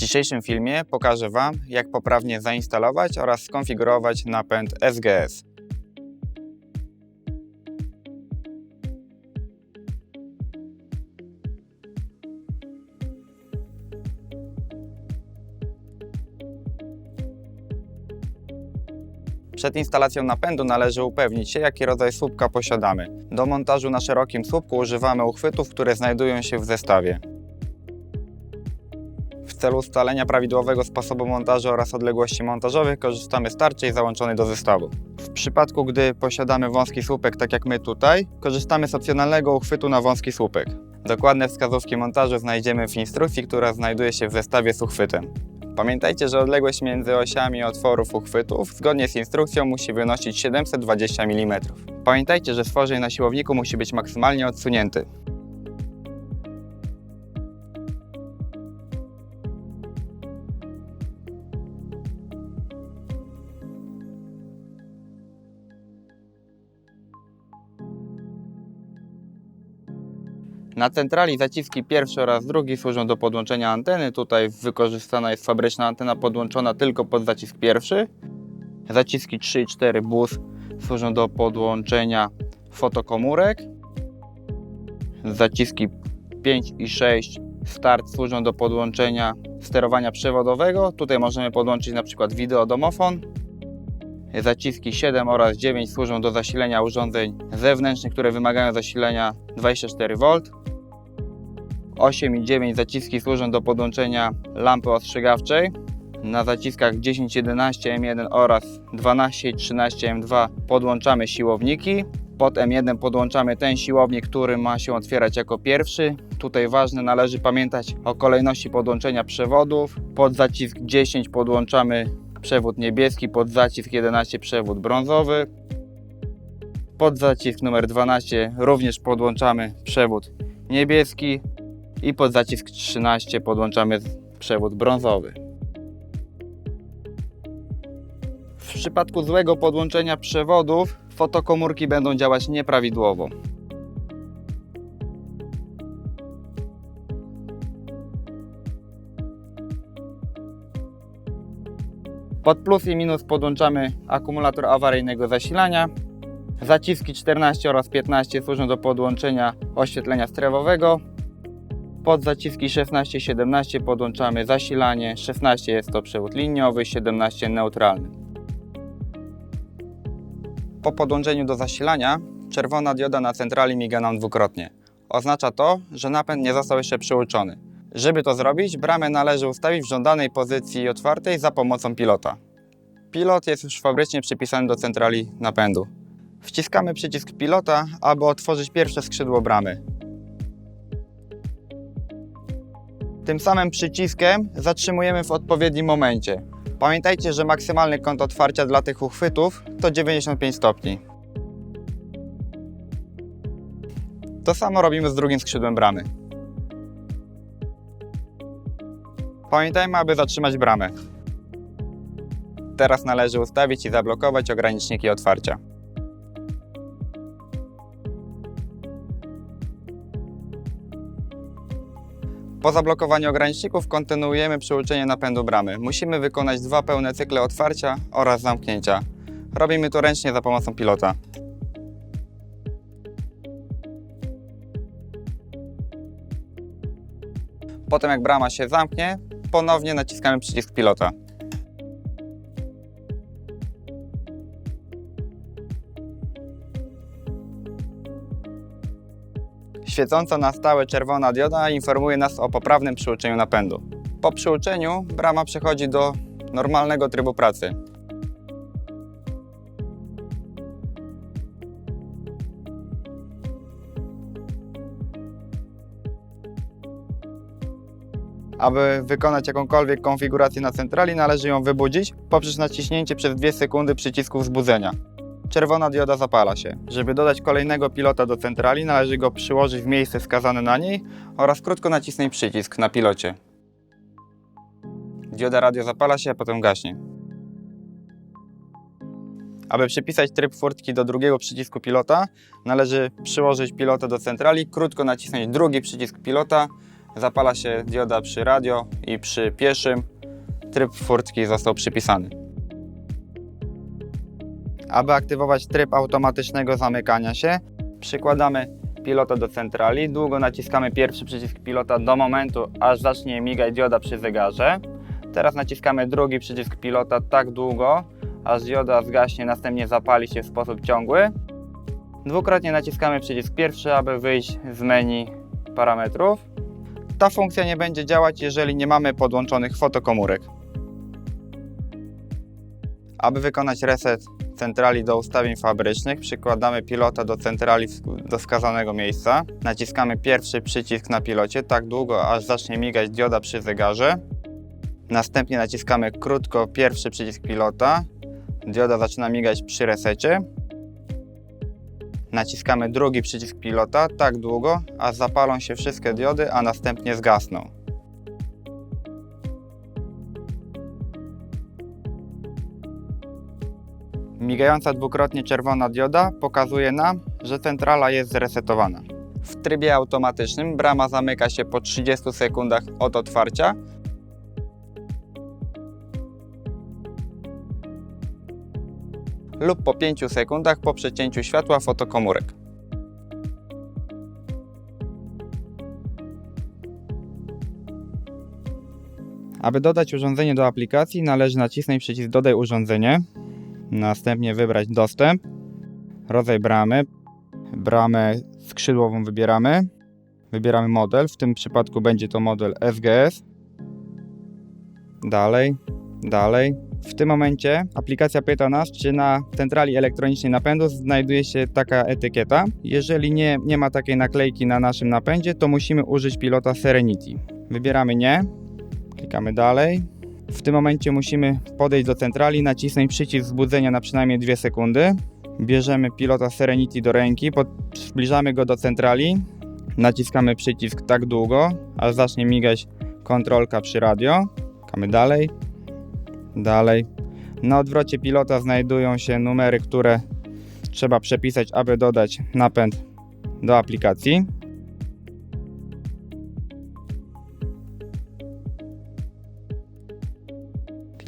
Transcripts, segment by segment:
dzisiejszym filmie pokażę Wam, jak poprawnie zainstalować oraz skonfigurować napęd SGS. Przed instalacją napędu należy upewnić się, jaki rodzaj słupka posiadamy. Do montażu na szerokim słupku używamy uchwytów, które znajdują się w zestawie. Celu ustalenia prawidłowego sposobu montażu oraz odległości montażowych korzystamy z tarczej załączonej do zestawu. W przypadku, gdy posiadamy wąski słupek, tak jak my tutaj, korzystamy z opcjonalnego uchwytu na wąski słupek. Dokładne wskazówki montażu znajdziemy w instrukcji, która znajduje się w zestawie z uchwytem. Pamiętajcie, że odległość między osiami otworów uchwytów zgodnie z instrukcją musi wynosić 720 mm. Pamiętajcie, że stworzeń na siłowniku musi być maksymalnie odsunięty. Na centrali zaciski pierwszy oraz drugi służą do podłączenia anteny. Tutaj wykorzystana jest fabryczna antena podłączona tylko pod zacisk pierwszy. Zaciski 3 i 4 bus służą do podłączenia fotokomórek. Zaciski 5 i 6 start służą do podłączenia sterowania przewodowego. Tutaj możemy podłączyć na przykład wideodomofon. Zaciski 7 oraz 9 służą do zasilenia urządzeń zewnętrznych, które wymagają zasilenia 24V. 8 i 9 zaciski służą do podłączenia lampy ostrzegawczej. Na zaciskach 10, 11 M1 oraz 12 i 13 M2 podłączamy siłowniki. Pod M1 podłączamy ten siłownik, który ma się otwierać jako pierwszy. Tutaj ważne, należy pamiętać o kolejności podłączenia przewodów. Pod zacisk 10 podłączamy przewód niebieski, pod zacisk 11 przewód brązowy. Pod zacisk numer 12 również podłączamy przewód niebieski i pod zacisk 13 podłączamy przewód brązowy. W przypadku złego podłączenia przewodów fotokomórki będą działać nieprawidłowo. Pod plus i minus podłączamy akumulator awaryjnego zasilania. Zaciski 14 oraz 15 służą do podłączenia oświetlenia strefowego. Pod zaciski 16 i 17 podłączamy zasilanie. 16 jest to przewód liniowy, 17 neutralny. Po podłączeniu do zasilania czerwona dioda na centrali miga nam dwukrotnie. Oznacza to, że napęd nie został jeszcze przyłączony. Żeby to zrobić, bramę należy ustawić w żądanej pozycji otwartej za pomocą pilota. Pilot jest już fabrycznie przypisany do centrali napędu. Wciskamy przycisk pilota, aby otworzyć pierwsze skrzydło bramy. Tym samym przyciskiem zatrzymujemy w odpowiednim momencie. Pamiętajcie, że maksymalny kąt otwarcia dla tych uchwytów to 95 stopni. To samo robimy z drugim skrzydłem bramy. Pamiętajmy, aby zatrzymać bramę. Teraz należy ustawić i zablokować ograniczniki otwarcia. Po zablokowaniu ograniczników kontynuujemy przyłączenie napędu bramy. Musimy wykonać dwa pełne cykle otwarcia oraz zamknięcia. Robimy to ręcznie za pomocą pilota. Potem jak brama się zamknie, ponownie naciskamy przycisk pilota. Świecąca na stałe czerwona dioda informuje nas o poprawnym przyłączeniu napędu. Po przyłączeniu brama przechodzi do normalnego trybu pracy. Aby wykonać jakąkolwiek konfigurację na centrali, należy ją wybudzić poprzez naciśnięcie przez 2 sekundy przycisku wzbudzenia. Czerwona dioda zapala się. Żeby dodać kolejnego pilota do centrali, należy go przyłożyć w miejsce wskazane na niej oraz krótko nacisnąć przycisk na pilocie. Dioda radio zapala się, a potem gaśnie. Aby przypisać tryb furtki do drugiego przycisku pilota, należy przyłożyć pilota do centrali, krótko nacisnąć drugi przycisk pilota, zapala się dioda przy radio i przy pieszym tryb furtki został przypisany. Aby aktywować tryb automatycznego zamykania się, przykładamy pilota do centrali, długo naciskamy pierwszy przycisk pilota do momentu, aż zacznie migać dioda przy zegarze. Teraz naciskamy drugi przycisk pilota tak długo, aż dioda zgaśnie, następnie zapali się w sposób ciągły. Dwukrotnie naciskamy przycisk pierwszy, aby wyjść z menu parametrów. Ta funkcja nie będzie działać, jeżeli nie mamy podłączonych fotokomórek. Aby wykonać reset centrali do ustawień fabrycznych, przykładamy pilota do centrali do wskazanego miejsca. Naciskamy pierwszy przycisk na pilocie tak długo, aż zacznie migać dioda przy zegarze. Następnie naciskamy krótko pierwszy przycisk pilota. Dioda zaczyna migać przy resecie. Naciskamy drugi przycisk pilota tak długo, aż zapalą się wszystkie diody, a następnie zgasną. Migająca dwukrotnie czerwona dioda pokazuje nam, że centrala jest zresetowana. W trybie automatycznym brama zamyka się po 30 sekundach od otwarcia. lub po 5 sekundach po przecięciu światła fotokomórek. Aby dodać urządzenie do aplikacji, należy nacisnąć przycisk Dodaj urządzenie, następnie wybrać Dostęp, rodzaj bramy, bramę skrzydłową wybieramy, wybieramy model, w tym przypadku będzie to model SGS, dalej, dalej. W tym momencie aplikacja pyta nas, czy na centrali elektronicznej napędu znajduje się taka etykieta. Jeżeli nie, nie ma takiej naklejki na naszym napędzie, to musimy użyć pilota Serenity. Wybieramy nie, klikamy dalej. W tym momencie musimy podejść do centrali, nacisnąć przycisk wzbudzenia na przynajmniej 2 sekundy. Bierzemy pilota Serenity do ręki, pod, zbliżamy go do centrali, naciskamy przycisk tak długo, aż zacznie migać kontrolka przy radio. Klikamy dalej, dalej. Na odwrocie pilota znajdują się numery, które trzeba przepisać, aby dodać napęd do aplikacji.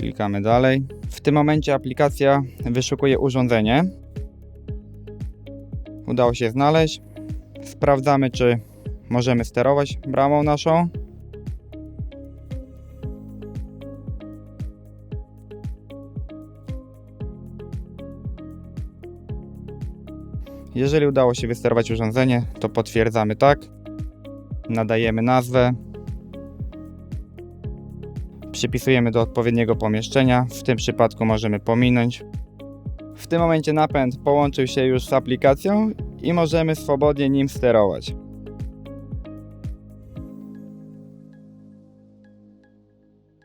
Klikamy dalej. W tym momencie aplikacja wyszukuje urządzenie. Udało się znaleźć. Sprawdzamy, czy możemy sterować bramą naszą. Jeżeli udało się wysterować urządzenie, to potwierdzamy tak. Nadajemy nazwę. Przypisujemy do odpowiedniego pomieszczenia. W tym przypadku możemy pominąć. W tym momencie napęd połączył się już z aplikacją i możemy swobodnie nim sterować.